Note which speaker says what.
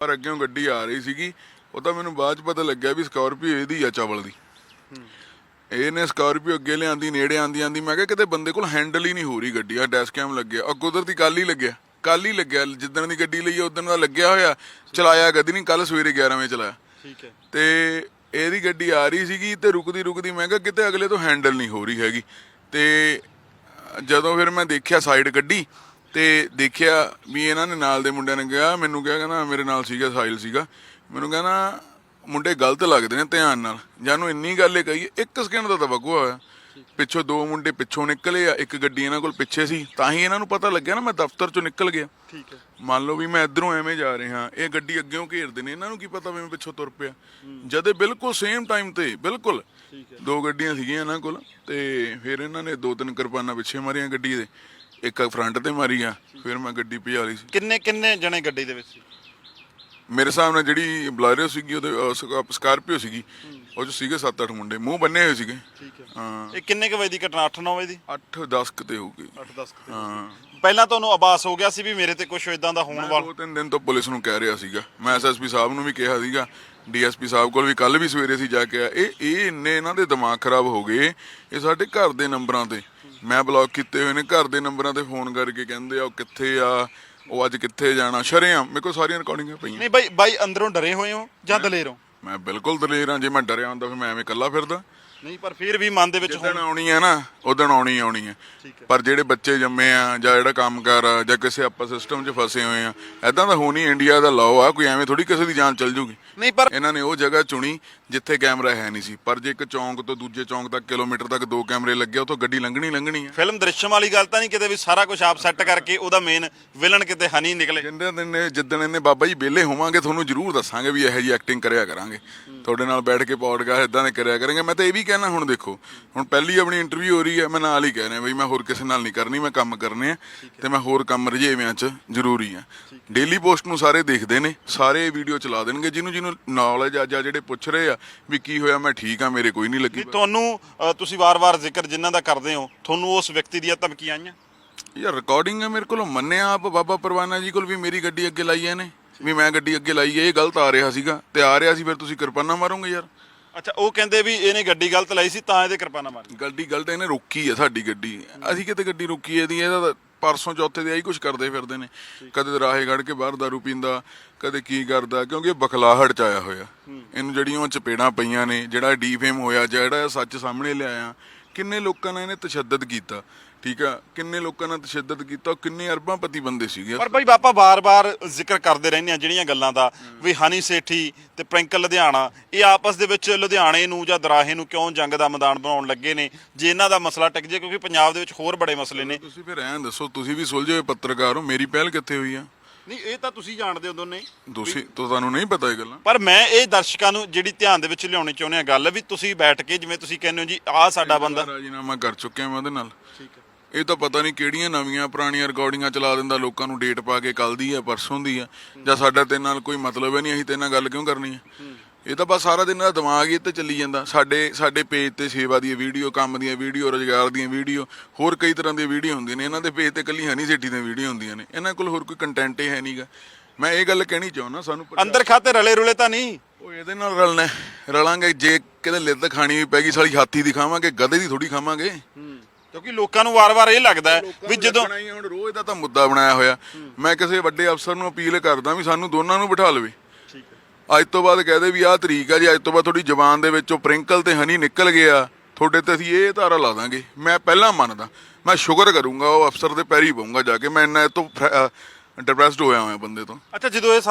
Speaker 1: ਪਰ ਅੱਗੇੋਂ ਗੱਡੀ ਆ ਰਹੀ ਸੀਗੀ ਉਹ ਤਾਂ ਮੈਨੂੰ ਬਾਅਦ ਚ ਪਤਾ ਲੱਗਿਆ ਵੀ ਸਕਾਰਪੀਓ ਇਹਦੀ ਆ ਚਵਲ ਦੀ। ਇਹਨੇ ਸਕਾਰਪੀਓ ਅੱਗੇ ਲਿਆਂਦੀ ਨੇੜੇ ਆਂਦੀ ਆਂਦੀ ਮੈਂ ਕਿਹਾ ਕਿਤੇ ਬੰਦੇ ਕੋਲ ਹੈਂਡਲ ਹੀ ਨਹੀਂ ਹੋ ਰਹੀ ਗੱਡੀ ਆ ਡੈਸ਼ ਕੈਮ ਲੱਗਿਆ। ਆ ਕੁਦਰਤੀ ਕੱਲ ਹੀ ਲੱਗਿਆ ਕੱਲ ਹੀ ਲੱਗਿਆ ਜਿੱਦਣ ਦੀ ਗੱਡੀ ਲਈ ਉਦੋਂ ਦਾ ਲੱਗਿਆ ਹੋਇਆ ਚਲਾਇਆ ਕਦੀ ਨਹੀਂ ਕੱਲ ਸਵੇਰੇ 11 ਵਜੇ ਚਲਾਇਆ।
Speaker 2: ਠੀਕ ਹੈ।
Speaker 1: ਤੇ ਇਹਦੀ ਗੱਡੀ ਆ ਰਹੀ ਸੀਗੀ ਤੇ ਰੁਕਦੀ ਰੁਕਦੀ ਮੈਂ ਕਿਹਾ ਕਿਤੇ ਅਗਲੇ ਤੋਂ ਹੈਂਡਲ ਨਹੀਂ ਹੋ ਰਹੀ ਹੈਗੀ। ਤੇ ਜਦੋਂ ਫਿਰ ਮੈਂ ਦੇਖਿਆ ਸਾਈਡ ਗੱਡੀ ਤੇ ਦੇਖਿਆ ਵੀ ਇਹਨਾਂ ਨੇ ਨਾਲ ਦੇ ਮੁੰਡਿਆਂ ਨੇ ਕਿਹਾ ਮੈਨੂੰ ਕਿਹਾ ਕਹਿੰਦਾ ਮੇਰੇ ਨਾਲ ਸੀਗਾ ਸਾਇਲ ਸੀਗਾ। ਮੈਨੂੰ ਕਹਿੰਦਾ ਮੁੰਡੇ ਗਲਤ ਲੱਗਦੇ ਨੇ ਧਿਆਨ ਨਾਲ। ਜਾਨੂੰ ਇੰਨੀ ਗੱਲ ਇਹ ਕਹੀ ਇੱਕ ਸਕਿੰਟ ਦਾ ਤਾਂ ਵਗੂਆ ਹੋਇਆ। ਪਿੱਛੋਂ ਦੋ ਮੁੰਡੇ ਪਿੱਛੋਂ ਨਿਕਲੇ ਆ ਇੱਕ ਗੱਡੀ ਇਹਨਾਂ ਕੋਲ ਪਿੱਛੇ ਸੀ ਤਾਂ ਹੀ ਇਹਨਾਂ ਨੂੰ ਪਤਾ ਲੱਗਿਆ ਨਾ ਮੈਂ ਦਫ਼ਤਰ ਚੋਂ ਨਿਕਲ ਗਿਆ।
Speaker 2: ਠੀਕ ਹੈ।
Speaker 1: ਮੰਨ ਲਓ ਵੀ ਮੈਂ ਇਧਰੋਂ ਐਵੇਂ ਜਾ ਰਿਹਾ ਇਹ ਗੱਡੀ ਅੱਗੇੋਂ ਘੇਰਦੇ ਨੇ ਇਹਨਾਂ ਨੂੰ ਕੀ ਪਤਾ ਵੀ ਮੈਂ ਪਿੱਛੋਂ ਤੁਰ ਪਿਆ। ਜਦੇ ਬਿਲਕੁਲ ਸੇਮ ਟਾਈਮ ਤੇ ਬਿਲਕੁਲ। ਦੋ ਗੱਡੀਆਂ ਸੀਗੀਆਂ ਇਹਨਾਂ ਕੋਲ ਤੇ ਫਿਰ ਇਹਨਾਂ ਨੇ ਦੋ ਤਿੰਨ ਕਿਰਪਾਨਾਂ ਪਿੱਛੇ ਮਾਰੀਆਂ ਗੱਡੀ ਦੇ। ਇੱਕ ਫਰੰਟ ਤੇ ਮਾਰੀ ਆ ਫਿਰ ਮੈਂ ਗੱਡੀ ਭਜਾ ਲਈ ਸੀ।
Speaker 2: ਕਿੰਨੇ ਕਿੰਨੇ ਜਣੇ ਗੱਡੀ ਦੇ ਵਿੱਚ ਸੀ?
Speaker 1: ਮੇਰੇ ਹਿਸਾਬ ਨਾਲ ਜਿਹੜੀ ਬਲਾਰੋ ਸੀਗੀ ਉਹਦੇ ਅਹ, ਸਕਾ- ਸਕਾਰਪੀਓ ਸੀਗੀ ਉਹ ਚ ਸੀਗੇ 7-8 ਮੁੰਡੇ ਮੂੰਹ ਬੰਨੇ ਹੋਏ ਸੀਗੇ।
Speaker 2: ਠੀਕ ਹੈ।
Speaker 1: ਹਾਂ।
Speaker 2: ਇਹ ਕਿੰਨੇ ਕੁ ਵਜੇ ਦੀ ਘਟਨਾ? 8-9 ਵਜੇ ਦੀ?
Speaker 1: 8-10 ਕਿਤੇ ਹੋਊਗੀ
Speaker 2: 8-10
Speaker 1: ਹਾਂ
Speaker 2: ਪਹਿਲਾਂ ਤੁਹਾਨੂੰ ਆਭਾਸ ਹੋ ਗਿਆ ਸੀ ਵੀ ਮੇਰੇ ਤੇ ਕੁਝ ਇਦਾਂ ਦਾ ਹੋਣ
Speaker 1: ਮੈਂ
Speaker 2: ਵਾਲਾ।
Speaker 1: ਦੋ ਤਿੰਨ ਦਿਨ ਤੋਂ ਪੁਲਿਸ ਨੂੰ ਕਹਿ ਰਿਹਾ ਸੀਗਾ। ਮੈਂ ਐਸਐਸਪੀ ਸਾਹਿਬ ਨੂੰ ਵੀ ਕਿਹਾ ਸੀਗਾ ਡੀਐਸਪੀ ਸਾਹਿਬ ਕੋਲ ਵੀ ਕੱਲ ਵੀ ਸਵੇਰੇ ਸੀ ਜਾ ਕੇ ਆਇਆ ਇਹ ਇਹ ਇੰਨੇ ਇਹਨਾਂ ਦੇ ਦਿਮਾਗ ਖਰਾਬ ਹੋ ਗਏ ਇਹ ਸਾਡੇ ਘਰ ਦੇ ਨੰਬਰਾਂ ਤੇ। ਮੈਂ ਬਲੌਕ ਕੀਤੇ ਹੋਏ ਨੇ ਘਰ ਦੇ ਨੰਬਰਾਂ ਤੇ ਫੋਨ ਕਰਕੇ ਕਹਿੰਦੇ ਆ ਉਹ ਕਿੱਥੇ ਆ ਉਹ ਅੱਜ ਕਿੱਥੇ ਜਾਣਾ ਸ਼ਰੇਆਮ ਮੇਰੇ ਕੋਲ ਸਾਰੀਆਂ ਰਿਕਾਰਡਿੰਗਾਂ ਪਈਆਂ।
Speaker 2: ਨਹੀਂ ਬਾਈ ਬਾਈ ਅੰਦਰੋਂ ਡਰੇ ਹੋਏ ਹੋ ਜਾਂ ਦਲੇਰ ਹੋ?
Speaker 1: ਮੈਂ ਬਿਲਕੁਲ ਦਲੇਰ ਹਾਂ ਜੇ ਮੈਂ ਡਰਿਆ ਹੁੰਦਾ ਫਿਰ ਮੈਂ ਐਵੇਂ ਇਕੱਲਾ ਫਿਰਦਾ।
Speaker 2: ਨਹੀਂ ਪਰ ਫਿਰ ਵੀ ਮਨ ਦੇ ਵਿੱਚ
Speaker 1: ਜਿੱਦਣ ਆਉਣੀ ਆ ਨਾ ਉਦੋਂ ਆਉਣੀ ਹੀ ਆਉਣੀ ਹੈ।
Speaker 2: ਹੈ।
Speaker 1: ਪਰ ਜਿਹੜੇ ਬੱਚੇ ਜੰਮੇ ਆ ਜਾਂ ਜਿਹੜਾ ਕੰਮ ਕਰ ਆ ਜਾਂ ਕਿਸੇ ਆਪਾਂ ਸਿਸਟਮ 'ਚ ਫਸੇ ਹੋਏ ਆ ਐਦਾਂ ਤਾਂ ਹੋਣੀ ਇੰਡੀਆ ਦਾ ਲਾਅ ਆ ਕੋਈ ਐਵੇਂ ਥੋੜੀ ਕਿਸੇ ਦੀ ਜਾਨ ਚੱਲ ਜੂਗੀ।
Speaker 2: ਨਹੀਂ ਪਰ
Speaker 1: ਇਹਨਾਂ ਨੇ ਉਹ ਜਗ੍ਹਾ ਚੁਣੀ ਜਿੱਥੇ ਕੈਮਰਾ ਹੈ ਨਹੀਂ ਸੀ। ਪਰ ਜੇ ਇੱਕ ਚੌਂਕ ਤੋਂ ਦੂਜੇ ਚੌਂਕ ਤੱਕ ਕਿਲੋਮੀਟਰ ਤੱਕ ਦੋ ਕੈਮਰੇ ਲੱਗੇ ਉਥੋਂ ਗੱਡੀ ਲੰਘਣੀ ਲੰਘਣੀ ਆ
Speaker 2: ਫਿਲਮ ਦ੍ਰਿਸ਼ਮ ਵਾਲੀ ਗੱਲ ਤਾਂ ਨਹੀਂ ਕਿਤੇ ਵੀ ਸਾਰਾ ਕੁਝ ਆਪ ਸੈੱਟ ਕਰਕੇ ਉਹਦਾ ਮੇਨ ਵਿਲਨ ਕਿਤੇ ਹਨੀ ਨਿਕਲੇ।
Speaker 1: ਜਿੰਦੇ ਦਿਨ ਇਹ- ਜਿੱਦਣ ਇਹਨੇ ਬਾਬਾ ਜੀ ਵਿਹਲੇ ਹੋਵਾਂਗੇ ਤੁਹਾਨੂੰ ਜ਼ਰੂਰ ਦੱਸਾਂਗੇ ਵੀ ਇਹੋ ਜੀ ਐਕਟਿੰਗ ਕਰਿਆ ਕਰਾਂਗੇ। ਤੁਹਾਡੇ ਨਾਲ ਬੈਠ ਕੇ ਪੌਡਕਾਸਟ ਇਦਾਂ ਦੇ ਕਰਿਆ ਕਰਾਂਗੇ। ਮੈਂ ਤਾਂ ਇਹ ਵੀ ਕਹਿਣਾ ਹੁਣ ਦੇਖੋ ਹੁਣ ਪਹਿਲੀ ਆਪਣੀ ਇੰਟਰਵਿਊ ਹੋ ਰਹੀ ਹੈ ਮੈਂ ਨਾਲ ਹੀ ਕਹਿ ਰਿਹਾ ਬਈ ਮੈਂ ਹੋਰ ਕਿਸੇ ਨਾਲ ਨਹੀਂ ਕਰਨੀ ਮੈਂ ਕੰਮ ਕਰਨੇ ਆ ਤੇ ਮੈਂ ਹੋਰ ਕੰਮ ਰਜੇਵਿਆਂ 'ਚ ਜ਼ਰੂਰੀ ਆ। ਡੇਲੀ ਪੋਸਟ ਨੂੰ ਸਾਰੇ ਦੇਖਦੇ ਨੇ ਸਾਰੇ ਵੀਡੀਓ ਚਲਾ ਦੇਣਗੇ ਜਿਹਨੂੰ ਜਿਹਨੂੰ ਨੌਲੇਜ ਆ ਜਾਂ ਜਿਹੜੇ ਪੁੱਛ ਰਹੇ ਆ ਵੀ ਕੀ ਹੋਇਆ ਮੈਂ ਠੀਕ ਆ ਮੇਰੇ ਕੋਈ ਨਹੀਂ ਲੱਗੀ
Speaker 2: ਤੁਹਾਨੂੰ ਅ, ਤੁਸੀਂ ਵਾਰ-ਵਾਰ ਜ਼ਿਕਰ ਜਿਨ੍ਹਾਂ ਦਾ ਕਰਦੇ ਹੋ ਤੁਹਾਨੂੰ ਉਸ ਵਿਅਕਤੀ ਦੀਆਂ ਧਮਕੀਆਂ ਆਈਆਂ?
Speaker 1: ਯਾਰ ਰਿਕਾਰਡਿੰਗ ਹੈ ਮੇਰੇ ਕੋਲ ਮੰਨਿਆ ਆਪ ਬਾਬਾ ਪਰਵਾਨਾ ਜੀ ਕੋਲ ਵੀ ਮੇਰੀ ਗੱਡੀ ਅੱਗੇ ਲਾਈ ਹੈ ਨੇ ਵੀ ਮੈਂ ਗੱਡੀ ਅੱਗੇ ਲਾਈ ਹੈ ਇਹ ਗਲਤ ਆ ਰਿਹਾ ਸੀਗਾ ਤੇ ਆ ਰਿਹਾ ਸੀ ਫਿਰ ਤੁਸੀਂ ਕਿਰਪਾਨਾ ਮਾਰੋਗੇ ਯਾਰ।
Speaker 2: ਅੱਛਾ, ਉਹ ਕਹਿੰਦੇ ਵੀ ਇਹਨੇ ਗੱਡੀ ਗਲਤ ਲਾਈ ਸੀ, ਤਾਂ ਇਹਦੇ ਕਿਰਪਾਨਾ ਮਾਰੀ।
Speaker 1: ਗੱਡੀ ਗਲਤ ਇਹਨੇ ਰੋਕੀ ਹੈ ਸਾਡੀ ਗੱਡੀ। ਅਸੀਂ ਕਿਤੇ ਗੱਡੀ ਰੋਕੀ ਹੈ ਇਹਦੀ ਇਹਦਾ ਤਾਂ ਪਰਸੋਂ ਚੌਥੇ ਦੇ ਆਹੀ ਕੁਝ ਕਰਦੇ ਫਿਰਦੇ ਨੇ। ਕਦੇ ਰਾਹੇ ਕੱਢ ਕੇ ਬਾਹਰ ਦਾਰੂ ਪੀਂਦਾ, ਕਦੇ ਕੀ ਕਰਦਾ, ਕਿਉਂਕਿ ਇਹ ਬਖਲਾਹਟ ਚ ਆਇਆ ਹੋਇਆ। ਇਹਨੂੰ ਜਿਹੜੀਆਂ ਉਹ ਚਪੇੜਾਂ ਪਈਆਂ ਨੇ, ਜਿਹੜਾ ਡੀਫੇਮ ਹੋਇਆ, ਜਿਹੜਾ ਸੱਚ ਸਾਹਮਣੇ ਲਿਆਇਆ, ਕਿੰਨੇ ਲੋਕਾਂ ਨੇ ਇਹਨੇ ਤਸ਼ੱਦਦ ਕੀਤਾ। ਠੀਕ ਆ? ਕਿੰਨੇ ਲੋਕਾਂ ਨੇ ਤਸ਼ੱਦਦ ਕੀਤਾ ਕਿੰਨੇ ਅਰਬਾਂਪਤੀ ਬੰਦੇ ਸੀਗੇ?
Speaker 2: ਪਰ ਬਈ ਬਾਪਾ ਬਾਰ-ਬਾਰ ਜ਼ਿਕਰ ਕਰਦੇ ਰਹਿੰਦੇ ਆ ਜਿਹੜੀਆਂ ਗੱਲਾਂ ਦਾ ਵੀ ਹਨੀ ਸੇਠੀ ਤੇ ਪ੍ਰਿੰਕਲ ਲੁਧਿਆਣਾ ਇਹ ਆਪਸ ਦੇ ਵਿੱਚ ਲੁਧਿਆਣੇ ਨੂੰ ਜਾਂ ਦਰਾਹੇ ਨੂੰ ਕਿਉਂ ਜੰਗ ਦਾ ਮੈਦਾਨ ਬਣਾਉਣ ਲੱਗੇ ਨੇ? ਜੇ ਇਹਨਾਂ ਦਾ ਮਸਲਾ ਟਿਕ ਜੇ ਕਿਉਂਕਿ ਪੰਜਾਬ ਦੇ ਵਿੱਚ ਹੋਰ ਬੜੇ ਮਸਲੇ ਨੇ।
Speaker 1: ਤੁਸੀਂ ਫਿਰ ਐਂ ਦੱਸੋ ਤੁਸੀਂ ਵੀ ਸੁਲਝੇ ਹੋਏ ਪੱਤਰਕਾਰ ਹੋ ਮੇਰੀ ਪਹਿਲ ਕਿੱਥੇ ਹੋਈ ਆ?
Speaker 2: ਨਹੀਂ ਇਹ ਤਾਂ ਤੁਸੀਂ ਜਾਣਦੇ ਹੋ ਦੋਨੇ।
Speaker 1: ਤੁਸੀਂ ਤਾਂ ਤੁਹਾਨੂੰ ਨਹੀਂ ਪਤਾ ਇਹ ਗੱਲਾਂ?
Speaker 2: ਪਰ ਮੈਂ ਇਹ ਦਰਸ਼ਕਾਂ ਨੂੰ ਜਿਹੜੀ ਧਿਆਨ ਦੇ ਵਿੱਚ ਲਿਆਉਣੀ ਚਾਹੁੰਦੇ ਆ ਗੱਲ ਵੀ ਤੁਸੀਂ ਬੈਠ ਕੇ ਜਿਵੇਂ ਤੁਸੀਂ ਕਹਿੰਦੇ ਹੋ ਜੀ ਆਹ ਸਾਡਾ ਬੰਦਾ
Speaker 1: ਰਾਜੀਨਾਮਾ ਕਰ ਚੁੱਕਿਆ ਮੈਂ ਉਹਦੇ ਨਾਲ।
Speaker 2: ਠੀਕ ਹੈ।
Speaker 1: ਇਹ ਤਾਂ ਪਤਾ ਨਹੀਂ ਕਿਹੜੀਆਂ ਨਵੀਆਂ ਪੁਰਾਣੀਆਂ ਰਿਕਾਰਡਿੰਗਾਂ ਚਲਾ ਦਿੰਦਾ ਲੋਕਾਂ ਨੂੰ ਡੇਟ ਪਾ ਕੇ ਕੱਲ ਦੀ ਆ ਪਰਸੋਂ ਦੀ ਆ। ਜਾਂ ਸਾਡਾ ਤੇ ਨਾਲ ਕੋਈ ਮਤਲਬ ਹੀ ਨਹੀਂ ਅਸੀਂ ਤੇ ਨਾਲ ਗੱਲ ਕਿਉਂ ਕਰਨੀ ਆ? ਇਹ ਤਾਂ ਬਸ ਸਾਰਾ ਦਿਨ ਦਾ ਦਿਮਾਗ ਹੀ ਤੇ ਚੱਲੀ ਜਾਂਦਾ। ਸਾਡੇ ਸਾਡੇ ਪੇਜ ਤੇ ਸੇਵਾ ਦੀਆਂ ਵੀਡੀਓ ਕੰਮ ਦੀਆਂ ਵੀਡੀਓ ਰੋਜ਼ਗਾਰ ਦੀਆਂ ਵੀਡੀਓ ਹੋਰ ਕਈ ਤਰ੍ਹਾਂ ਦੀਆਂ ਵੀਡੀਓ ਹੁੰਦੀਆਂ ਨੇ। ਇਹਨਾਂ ਦੇ ਪੇਜ ਤੇ ਕੱਲੀ ਹਨੀ ਸੇਠੀ ਦੀਆਂ ਵੀਡੀਓ ਹੁੰਦੀਆਂ ਨੇ। ਇਹਨਾਂ ਕੋਲ ਹੋਰ ਕੋਈ ਕੰਟੈਂਟ ਹੀ ਹੈ ਨਹੀਂਗਾ ਮੈਂ ਇਹ ਗੱਲ ਕਹਿਣੀ ਚਾਹੁੰਦਾ ਸਾਨੂੰ
Speaker 2: ਅੰਦਰ ਖਾਤੇ ਰਲੇ ਰੁਲੇ ਤਾਂ ਨਹੀਂ।
Speaker 1: ਉਹ ਇਹਦੇ ਨਾਲ ਰਲਣਾ ਹੈ। ਰਲਾਂਗੇ ਜੇ ਕਿਤੇ ਲਿੱਤ ਖਾਣੀ ਵੀ ਪੈਗੀ ਸਾਲੀ ਹਾਥੀ ਦੀ ਖਾਵਾਂਗੇ ਗਧੇ ਦੀ ਥੋੜੀ ਖਾਵਾਂਗੇ।
Speaker 2: ਕਿਉਂਕਿ ਲੋਕਾਂ ਨੂੰ ਵਾਰ-ਵਾਰ ਇਹ ਲੱਗਦਾ ਹੈ ਵੀ ਜਦੋਂ
Speaker 1: ਲੱਗਣਾ ਹੀ ਹੁਣ ਰੋਜ਼ ਦਾ ਤਾਂ ਮੁੱਦਾ ਬਣਾਇਆ ਹੋਇਆ। ਮੈਂ ਕਿਸੇ ਵੱਡੇ ਅਫਸਰ ਨੂੰ ਅਪੀਲ ਕਰਦਾ ਵੀ ਸਾਨੂੰ ਦੋਨਾਂ ਨੂੰ ਬਿਠਾ ਲਵੇ।
Speaker 2: ਠੀਕ ਹੈ।
Speaker 1: ਅੱਜ ਤੋਂ ਬਾਅਦ ਕਹਦੇ ਵੀ ਆਹ ਤਰੀਕ ਆ ਜੀ ਅੱਜ ਤੋਂ ਬਾਅਦ ਤੁਹਾਡੀ ਜ਼ਬਾਨ ਦੇ ਵਿੱਚੋਂ ਪ੍ਰਿੰਕਲ ਤੇ ਹਨੀ ਨਿਕਲ ਗਿਆ ਤੁਹਾਡੇ ਤੇ ਅਸੀਂ ਇਹ ਧਾਰਾ ਲਾ ਦਾਂਗੇ। ਮੈਂ ਪਹਿਲਾਂ ਮੰਨਦਾ ਮੈਂ ਸ਼ੁਕਰ ਕਰੂੰਗਾ ਉਹ ਅਫਸਰ ਦੇ ਪੈਰੀ ਪਊਂਗਾ ਜਾ ਕੇ ਮੈਂ ਇੰਨਾ ਇਹ ਤੋਂ ਡਿਪਰੈਸਡ ਹੋਇਆ ਹੋਇਆ ਬੰਦੇ ਤੋਂ।
Speaker 2: ਅੱਛਾ ਜਦੋਂ ਇਹ ਸਾਰਾ